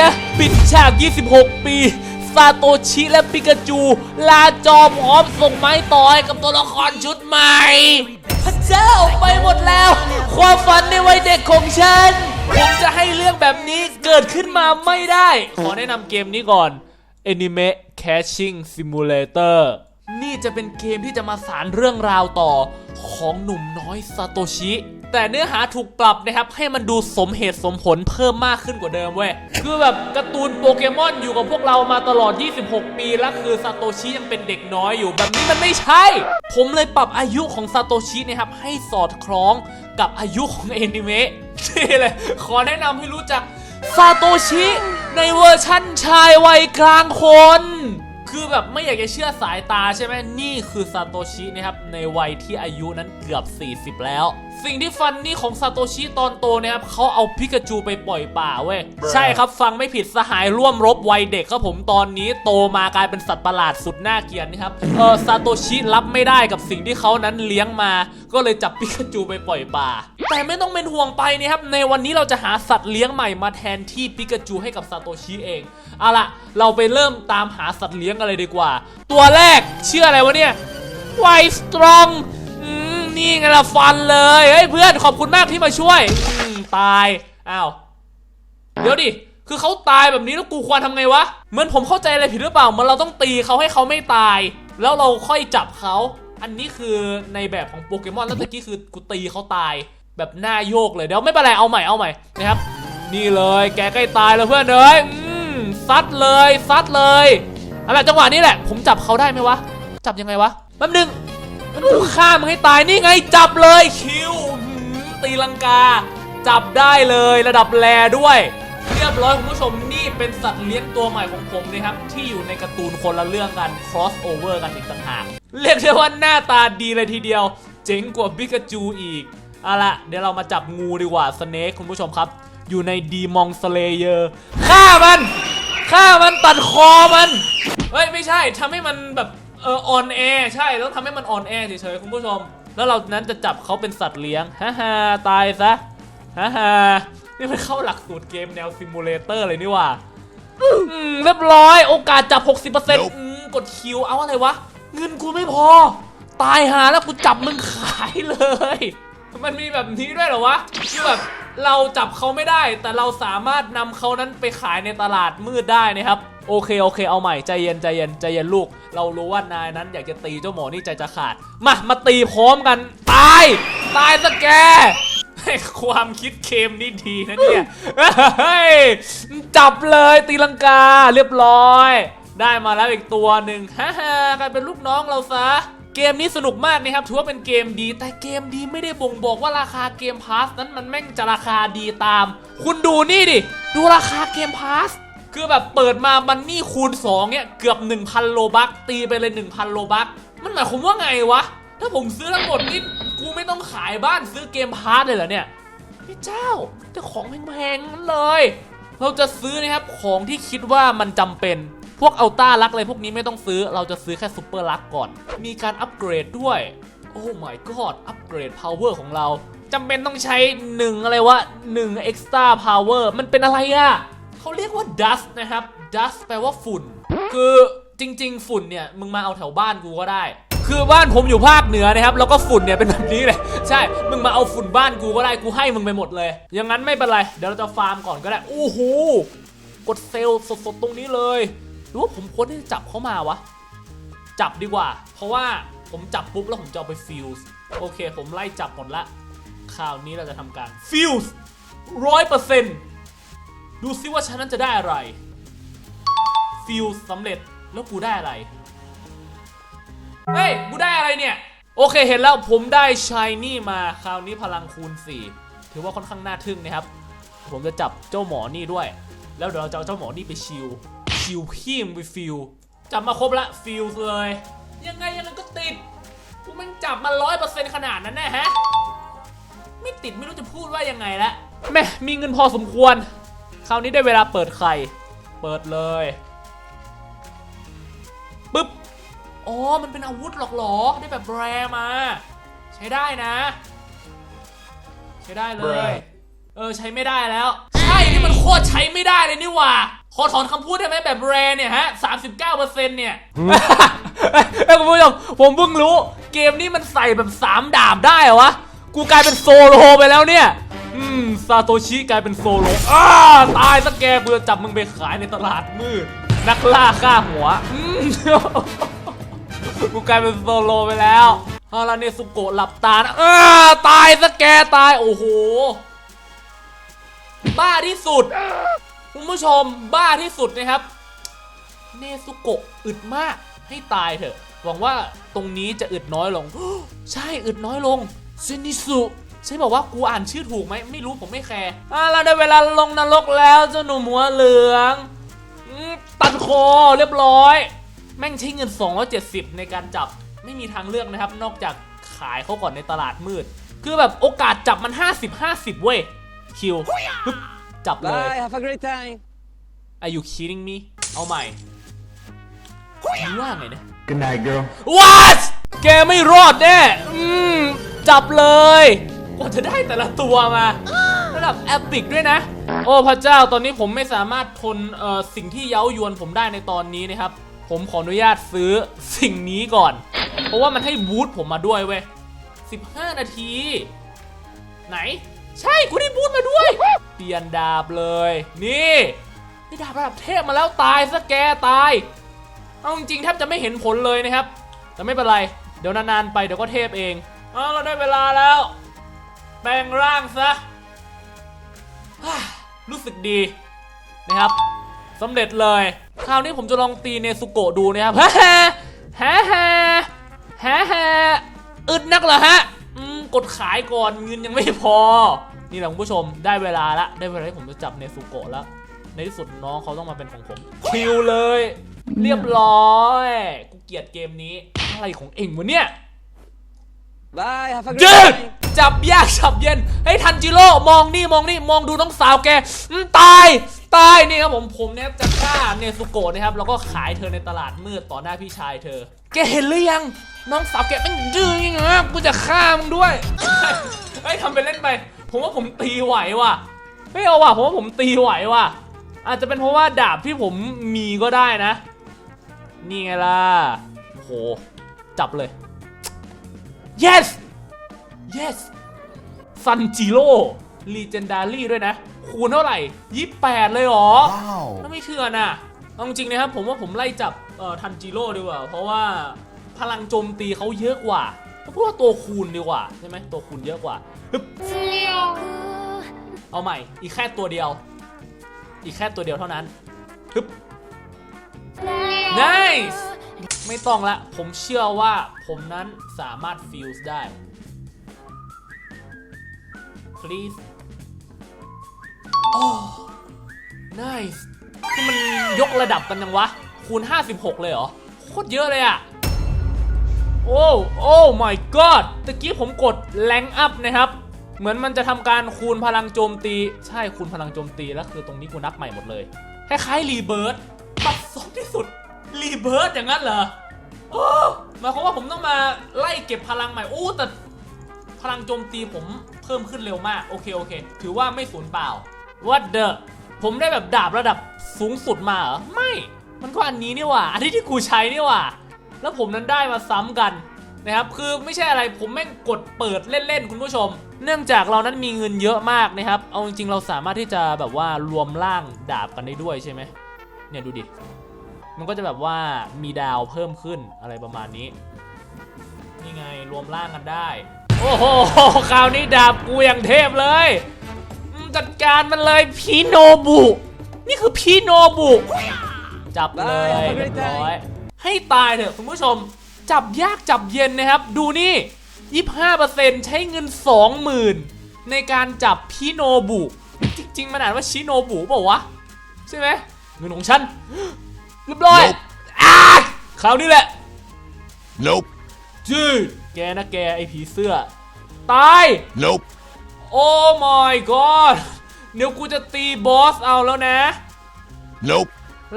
นะ ปิดฉาก 26 ปีซาโตชิและปิกาจู ลาจอพร้อมส่งไม้ต่อให้กับตัวละครชุดใหม่ พระเจ้าไปหมดแล้ว ความฝันในวัยเด็กของฉัน ผมจะให้เรื่องแบบนี้เกิดขึ้นมาไม่ได้ ขอแนะนำเกมนี้ก่อน Anime Catching Simulator นี่จะเป็นเกมที่จะมาสารเรื่องราวต่อของหนุ่มน้อยซาโตชิ แต่เนื้อหาถูกปรับนะครับให้มันดูสมเหตุสมผลเพิ่มมากขึ้นกว่าเดิมเว้ยคือแบบการ์ตูนโปเกมอนอยู่กับพวกเรามาตลอด 26 ปีแล้วคือซาโตชิยังเป็นเด็กน้อยอยู่แบบนี้มันไม่ใช่ ผมเลยปรับอายุของซาโตชินะครับให้สอดคล้องกับอายุของแอนิเมะนี่เลยขอแนะนำให้รู้จักซาโตชิในเวอร์ชั่นชายวัยกลางคนคือแบบไม่อยากจะเชื่อสายตาใช่ไหมนี่คือซาโตชินะครับในวัยที่อายุนั้นเกือบ 40 แล้วสิ่งที่ฟันนี่ของซาโตชิตอนโตนะครับเขาเอาพิกาจูไปปล่อยป่าเว้ย ใช่ครับฟังไม่ผิดสหายร่วมรบวัยเด็กครับผมตอนนี้โตมากลายเป็นสัตว์ประหลาดสุดน่าเกลียดนะครับเออซาโตชิรับไม่ได้กับสิ่งที่เขานั้นเลี้ยงมา ก็เลยจับปิกาจูไปปล่อยป่า แต่ไม่ต้องเป็นห่วงไปนะครับในวันนี้เราจะหาสัตว์เลี้ยงใหม่มาแทนที่ปิกาจูให้กับซาโตชิเองเอาล่ะเราไปเริ่มตามหาสัตว์เลี้ยงกันเลยดีกว่า ตัวแรกชื่ออะไรวะเนี่ยไวสตรอง นี่ไงล่ะฟันเลยเฮ้ยเพื่อนขอบคุณมากที่มาช่วยอืมตายอ้าวเดี๋ยวดิคือเขาตายแบบนี้แล้วกูควรทำไงวะเหมือนผมเข้าใจอะไรผิดหรือเปล่าเหมันเราต้องตีเขาให้เขาไม่ตาย แล้วเราค่อยจับเขาอันนี้คือในแบบของโปเกมอนแล้วตะกี้คือกูตีเขาตาย แบบหน้าโยกเลยเดี๋ยวไม่เป็นไรเอาใหม่เอาใหม่นะครับ นี่เลยแกใกล้ตายแล้วเพื่อนเอ้ยอืมซัดเลยซัดเลยเอาล่ะจังหวะนี้แหละ ผมจับเขาได้ไหมวะ จับยังไงวะแป๊บนึง กูฆ่ามึงให้ตายนี่ไงจับเลยคิวตีลังกา จับได้เลยระดับแลด้วย เรียบร้อยคุณผู้ชมนี่เป็นสัตว์เลี้ยงตัวใหม่ของผมนะครับ ที่อยู่ในการ์ตูนคนละเรื่องกัน cross over กันอีกต่างหากเรียกได้ว่าหน้าตาดีเลยทีเดียว เจ๋งกว่าบิกาจูอีกเอาละเดี๋ยวเรามาจับงูดีกว่าสเนคคุณผู้ชมครับ อยู่ในดีมองสเลเยอร์ฆ่ามันฆ่ามันตัดคอมันเฮ้ยไม่ใช่ทำให้มันแบบ เออออนแอใช่แล้วทำให้มันออนแอเฉยๆคุณผู้ชม แล้วเรานั้นจะจับเขาเป็นสัตว์เลี้ยงฮ่าฮ่าตายซะฮ่าฮ่านี่มันเข้าหลักสูตรเกมแนวซิมูเลเตอร์เลยนี่หว่าอืมเรียบร้อยโอกาสจับ 60%อืมกดคิวเอาอะไรวะ เงินกูไม่พอ ตายหาแล้วกูจับมึงขายเลย มันมีแบบนี้ด้วยเหรอวะคือแบบ เราจับเขาไม่ได้ แต่เราสามารถนำเขานั้นไปขายในตลาดมืดได้นะครับ โอเคโอเค เอาใหม่ใจเย็นใจเย็นใจเย็นลูก เรารู้ว่านายนั้นอยากจะตีเจ้าหมอนี่ใจจะขาด มามาตีพร้อมกัน ตาย ตายซะแกความคิดเคมนี่ดีนะเนี่ยเฮ้ยจับเลยตีลังกาเรียบร้อย ได้มาแล้วอีกตัวหนึ่งฮ่าฮ่ากลายเป็นลูกน้องเราซะ เกมนี้สนุกมากนะครับถือว่าเป็นเกมดี แต่เกมดีไม่ได้บ่งบอกว่าราคาเกมพาสนั้นมันแม่งจะราคาดีตาม คุณดูนี่ดิ ดูราคาเกมพาสคือแบบเปิดมามันนี่คูณ 2 เนี่ย เกือบ 1,000 โลบักตีไปเลย 1,000 โลบักมันหมายความว่าไงวะ ถ้าผมซื้อทั้งหมดนี่กูไม่ต้องขายบ้านซื้อเกมพาร์ทเลยเหรอเนี่ยพี่เจ้าแต่ของแพงๆนั้นเลย เราจะซื้อนะครับของที่คิดว่ามันจำเป็น พวกอัลต้าลักอะไรพวกนี้ไม่ต้องซื้อ เราจะซื้อแค่ซูเปอร์ลักก่อน มีการอัปเกรดด้วย โอ้ my god อัปเกรด power ของเราจำเป็นต้องใช้1อะไรวะ1 extra power มันเป็นอะไรอะเขาเรียกว่า dust นะครับ dust แปลว่าฝุ่น คือจริง ๆ ฝุ่นเนี่ย มึงมาเอาแถวบ้านกูก็ได้ คือบ้านผมอยู่ภาคเหนือนะครับ แล้วก็ฝุ่นเนี่ยเป็นแบบนี้เลย ใช่ มึงมาเอาฝุ่นบ้านกูก็ได้ กูให้มึงไปหมดเลย อย่างนั้นไม่เป็นไร เดี๋ยวเราจะฟาร์มก่อนก็ได้ โอ้โห กดเซลล์สดๆตรงนี้เลย รือว่าผมควรที่จะจับเขามาวะ จับดีกว่า เพราะว่าผมจับปุ๊บแล้วผมจะเอาไปฟิวส์โอเค ผมไล่จับหมดละ คราวนี้เราจะทำการฟิวส์ร้อยเปอร์เซ็นต์ดูซิว่าฉันนั้นจะได้อะไร ฟิลสำเร็จแล้วกูได้อะไร เฮ้ย กูได้อะไรเนี่ย โอเคเห็นแล้วผมได้ชายนี่มาคราวนี้พลังคูณ 4 ถือว่าค่อนข้างน่าทึ่งนะครับ ผมจะจับเจ้าหมอนี่ด้วย แล้วเดี๋ยวเราจะเอาเจ้าหมอนี่ไปชิล ชิลพี่มงไปฟิลจับมาครบละฟิลเลย ยังไงยังไงก็ติดกูแมันจับมาร้อยเปอร์เซ็นต์ขนาดนั้นนะฮะ ไม่ติดไม่รู้จะพูดว่ายังไงละแม่มีเงินพอสมควร คราวนี้ได้เวลาเปิดไข่เปิดเลยปึ๊บอ๋อ มันเป็นอาวุธหรอกเหรอ ได้แบบแรมา ใช้ได้นะ ใช้ได้เลย Bruh เออ ใช้ไม่ได้แล้ว ใช่ นี่มันโคตรใช้ไม่ได้เลยนี่หว่า ขอถอนคำพูดได้ไหมแบบแรเนี่ยฮะ39%เก้าเปอร์เซ็นต์เนี่ยเอ้คุณผู้ชมผมเพิ่งรู้เกมนี้มันใส่แบบ3ดาบได้เหรอวะ กูกลายเป็นโซโลไปแล้วเนี่ย อืมซาโตชิกลายเป็นโซโลอ้าตายสักแกกูจะจับมึงไปขายในตลาดมืด นักล่าฆ่าหัว อืมกูกลายเป็นโซโลไปแล้วฮาราเนสุโกะหลับตานะอ้าตายสักแกตายโอ้โห บ้าที่สุด คุณผู้ชมบ้าที่สุดนะครับ เนซุโกะอึดมากให้ตายเถอะ หวังว่าตรงนี้จะอึดน้อยลง ใช่อึดน้อยลงเซนิสุใช่บอกว่ากูอ่านชื่อถูกไหมไม่รู้ผมไม่แคร์อะเราได้เวลาลงนรกแล้วเจ้าหนุ่มหัวเหลืองตัดคอเรียบร้อย แม่งใช้เงิน 270 ในการจับไม่มีทางเลือกนะครับ นอกจากขายเขาก่อนในตลาดมืด คือแบบโอกาสจับมัน 50 50 เว้ย คิว จับเลย Bye, have a great time. Are you kidding me เอาใหม่มึงว่าไงเนี่ย Good night, girl. What แกไม่รอดแน่อืมจับเลยกว่าจะได้แต่ละตัวมา ระดับแอปิกด้วยนะ โอ้พระเจ้าตอนนี้ผมไม่สามารถทนเอ่อสิ่งที่เย้ายวนผมได้ในตอนนี้นะครับ ผมขออนุญาตซื้อสิ่งนี้ก่อน เพราะว่ามันให้บูทผมมาด้วยเว้ย15 นาที ไหน ใช่กูได้บูทมาด้วยเปลี่ยนดาบเลย นี่ได้ดาบระดับเทพมาแล้วตายซะแกตาย เอาจริงๆแทบจะไม่เห็นผลเลยนะครับ แต่ไม่เป็นไร เดี๋ยวนานๆไปเดี๋ยวก็เทพเองเอาเราได้เวลาแล้วแปลงร่างซะฮ่ารู้สึกดีนะครับสำเร็จเลย คราวนี้ผมจะลองตีเนซุโกะดูนะครับฮ่าฮ่าฮ่าฮ่าฮ่าฮ่าอึดนักเหรอฮะอืมกดขายก่อนเงินยังไม่พอ นี่แหละคุณผู้ชมได้เวลาละได้เวลาที่ผมจะจับเนซุโกะแล้วในที่สุดน้องเขาต้องมาเป็นของผมคิวเลย เรียบร้อยกูเกลียดเกมนี้อะไรของเอ็งวะเนี่ย Bye, have a จื great ด time. จับยากจับเย็นเฮ้ยทันจิโร่มองนี่มองนี่มองดูน้องสาวแกอืมตายตายนี่ครับผมผมเนี่ยจะฆ่าเนซุโกะนะครับแล้วก็ขายเธอในตลาดมืดต่อหน้าพี่ชายเธอ แกเห็นหรือยังน้องสาวแกแม่งดื้อยังไงวะกูจะฆ่ามึงด้วยเฮ้ยทำไปเล่นไป ผมว่าผมตีไหวว่ะไม่เอาว่ะผมว่าผมตีไหวว่ะ อาจจะเป็นเพราะว่าดาบที่ผมมีก็ได้นะ นี่ไงล่ะโอ้โหจับเลย yes yes ซันจิโร่ลีเจนดารี่ด้วยนะ คูณเท่าไหร่ยี่แปดเลยเหรอ Wow. ถ้าไม่เถื่อนอะเอาจริงๆนะครับ ผมว่าผมไล่จับเอ่อทันจิโร่ดีกว่า เพราะว่าพลังโจมตีเขาเยอะกว่าเพราะว่าตัวคูณดีกว่าใช่ไหมตัวคูณเยอะกว่าฮึบเอาใหม่ อีกแค่ตัวเดียว อีกแค่ตัวเดียวเท่านั้นฮึบ nice ไม่ต้องละ ผมเชื่อว่าผมนั้นสามารถฟิวส์ได้ please โอ้ nice คือมันยกระดับกันยังวะ คูณ 56 เลยเหรอ โคตรเยอะเลยอะ โอ้โอ้ my god ตะกี้ผมกดแรงอัพนะครับ เหมือนมันจะทำการคูณพลังโจมตี ใช่คูณพลังโจมตีแล้วคือตรงนี้กูนับใหม่หมดเลยคล้ายๆรีเบิร์ดปัดซบที่สุดรีเบิร์ดอย่างนั้นเหรอโอ้หมายความว่าผมต้องมาไล่เก็บพลังใหม่โอ้แต่พลังโจมตีผมเพิ่มขึ้นเร็วมาก โอเคโอเค ถือว่าไม่สูญเปล่า What the ผมได้แบบดาบระดับสูงสุดมาเหรอ ไม่ มันก็อันนี้นี่ว่า อันที่ที่กูใช้นี่ว่า แล้วผมนั้นได้มาซ้ำกันนะครับคือไม่ใช่อะไรผมแม่งกดเปิดเล่นๆคุณผู้ชม เนื่องจากเรานั้นมีเงินเยอะมากนะครับ เอาจริงๆเราสามารถที่จะแบบว่ารวมร่างดาบกันได้ด้วยใช่ไหมเนี่ยดูดิ มันก็จะแบบว่ามีดาวเพิ่มขึ้นอะไรประมาณนี้ นี่ไงรวมร่างกันได้ โอ้โหคราวนี้ดาบกูอย่างเทพเลย จัดการมันเลยพีโนบุ นี่คือพีโนบุ จับเลยเรียบร้อย ให้ตายเถอะคุณผู้ชม จับยากจับเย็นนะครับ ดูนี่ 25%ใช้เงิน 20,000 ในการจับพีโนบุ จริง ๆ มันอ่านว่าชิโนบุเปล่าวะ ใช่ไหมเงินของฉันเรียบร้อย Nope อ่าคราวนี้แหละ Nope. จืดแกนะแกไอผีเสื้อ ตาย Nope. โอ้ my god เดี๋ยวกูจะตีบอสเอาแล้วนะ Nope.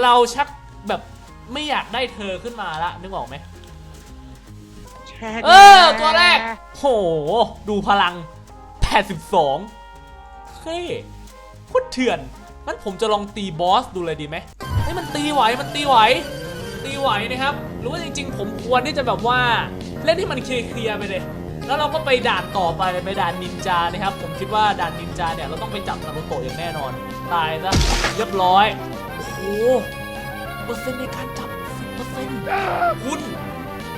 เราชักแบบ ไม่อยากได้เธอขึ้นมาละนึกออกไหมเออ ตัวแรก โห ดูพลัง 82เฮ้ยโคตรเถื่อนพงั้นผมจะลองตีบอสดูเลยดีไหมเฮ้ยมันตีไหวมันตีไหว ตีไหวนะครับ หรือว่าจริง ๆ ผมควรที่จะแบบว่า เล่นให้มันเคลียร์ๆไปเลยแล้วเราก็ไปด่านต่อไปเลยไปด่านนินจานะครับ ผมคิดว่าด่านนินจาเนี่ยเราต้องไปจับนารูโตะอย่างแน่นอน ตายซะเรียบร้อย โอ้โหเปอร์เซ็นต์ในการจับ10%คุณ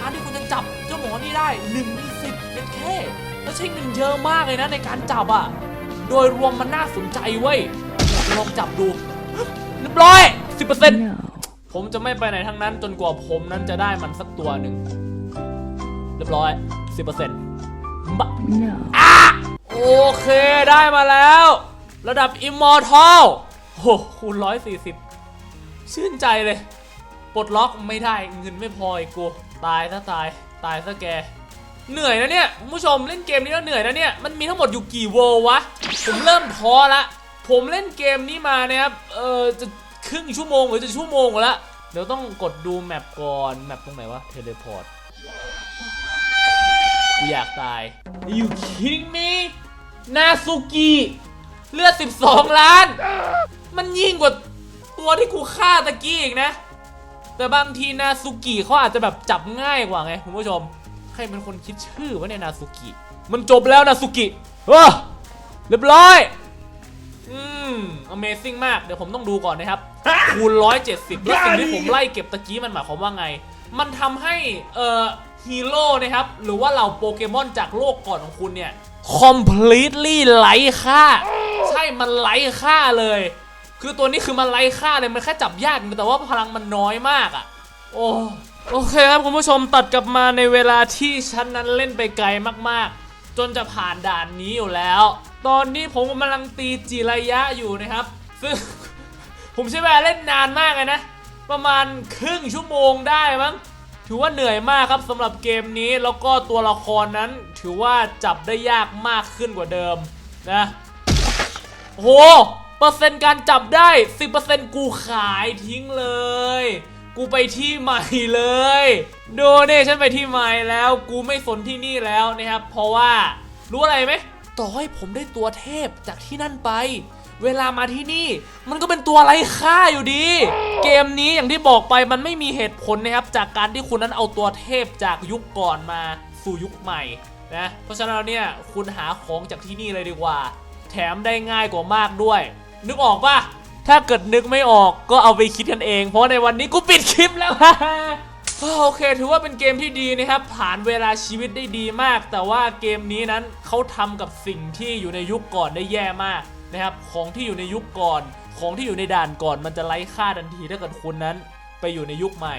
การที่คุณจะจับเจ้าหมอนี่ได้1ใน10เป็นแค่แล้วใช้เงินเยอะมากเลยนะในการจับอะโดยรวมมันน่าสนใจเว้ยลองจับดูเรียบร้อย10%ผมจะไม่ไปไหนทั้งนั้นจนกว่าผมนั้นจะได้มันสักตัวหนึ่งเรียบร้อย10%บะอะโอเคได้มาแล้ว ระดับ Immortal โอ้โหคูณ140 ชื่นใจเลยปลดล็อกไม่ได้เงินไม่พออีกกูตายซะตายตายซะแก เหนื่อยนะเนี่ยคุณผู้ชมเล่นเกมนี้แล้วเหนื่อยนะเนี่ยมันมีทั้งหมดอยู่กี่เวลวะผมเริ่มท้อละผมเล่นเกมนี้มาเนี่ยครับเออจะครึ่งชั่วโมงหรือจะชั่วโมงกว่าละเดี๋ยวต้องกดดูแมปก่อนแมปตรงไหนวะเทเลพอร์ตกูอยากตาย Are you kidding me นาซูกิเลือด 12 ล้าน มันยิ่งกว่า ตัวที่กูฆ่าตะกี้อีกนะ แต่บางทีนาซูกิเขาอาจจะแบบจับง่ายกว่าไงคุณผู้ชม ใครเป็นคนคิดชื่อวะเนี่ยนาซูกิ มันจบแล้วนาซูกิเออเรียบร้อยอืม Amazing มาก เดี๋ยวผมต้องดูก่อนนะครับ คูณ 170แล้วสิ่งที่ผมไล่เก็บตะกี้มันหมายความว่าไง มันทำให้ เอ่อฮีโร่นะครับ หรือว่าเหล่าโปเกมอนจากโลกก่อนของคุณเนี่ย completely ไร้ค่า ใช่มันไร้ค่าเลย คือตัวนี้คือมันไร้ค่าเลยมันแค่จับยากแต่ว่าพลังมันน้อยมากอะ่ะ โอ้โอเคครับคุณผู้ชมตัดกลับมาในเวลาที่ฉันนั้นเล่นไปไกลมากๆ จนจะผ่านด่านนี้อยู่แล้ว ตอนนี้ผมกำลังตีจิระยะอยู่นะครับ ซึ่ง ผมใช้เวลาเล่นนานมากเลยนะ ประมาณครึ่งชั่วโมงได้มั้งถือว่าเหนื่อยมากครับสำหรับเกมนี้แล้วก็ตัวละครนั้นถือว่าจับได้ยากมากขึ้นกว่าเดิมนะโห เปอร์เซ็นต์การจับได้ 10%กูขายทิ้งเลย กูไปที่ใหม่เลย ดูเนี่ยฉันไปที่ใหม่แล้ว กูไม่สนที่นี่แล้วนะครับ เพราะว่ารู้อะไรไหมต่อให้ผมได้ตัวเทพจากที่นั่นไป เวลามาที่นี่ มันก็เป็นตัวไร้ค่าอยู่ดี เกมนี้อย่างที่บอกไปมันไม่มีเหตุผลนะครับ จากการที่คุณนั้นเอาตัวเทพจากยุคก่อนมาสู่ยุคใหม่นะเพราะฉะนั้นเนี่ยคุณหาของจากที่นี่เลยดีกว่า แถมได้ง่ายกว่ามากด้วย นึกออกปะถ้าเกิดนึกไม่ออกก็เอาไปคิดกันเอง เพราะในวันนี้กูปิดคลิปแล้วโอเค ถือว่าเป็นเกมที่ดีนะครับ ผ่านเวลาชีวิตได้ดีมาก แต่ว่าเกมนี้นั้นเขาทำกับสิ่งที่อยู่ในยุคก่อนได้แย่มากนะครับ ของที่อยู่ในยุคก่อน ของที่อยู่ในด่านก่อนมันจะไร้ค่าทันทีถ้าเกิดคุณนั้น ไปอยู่ในยุคใหม่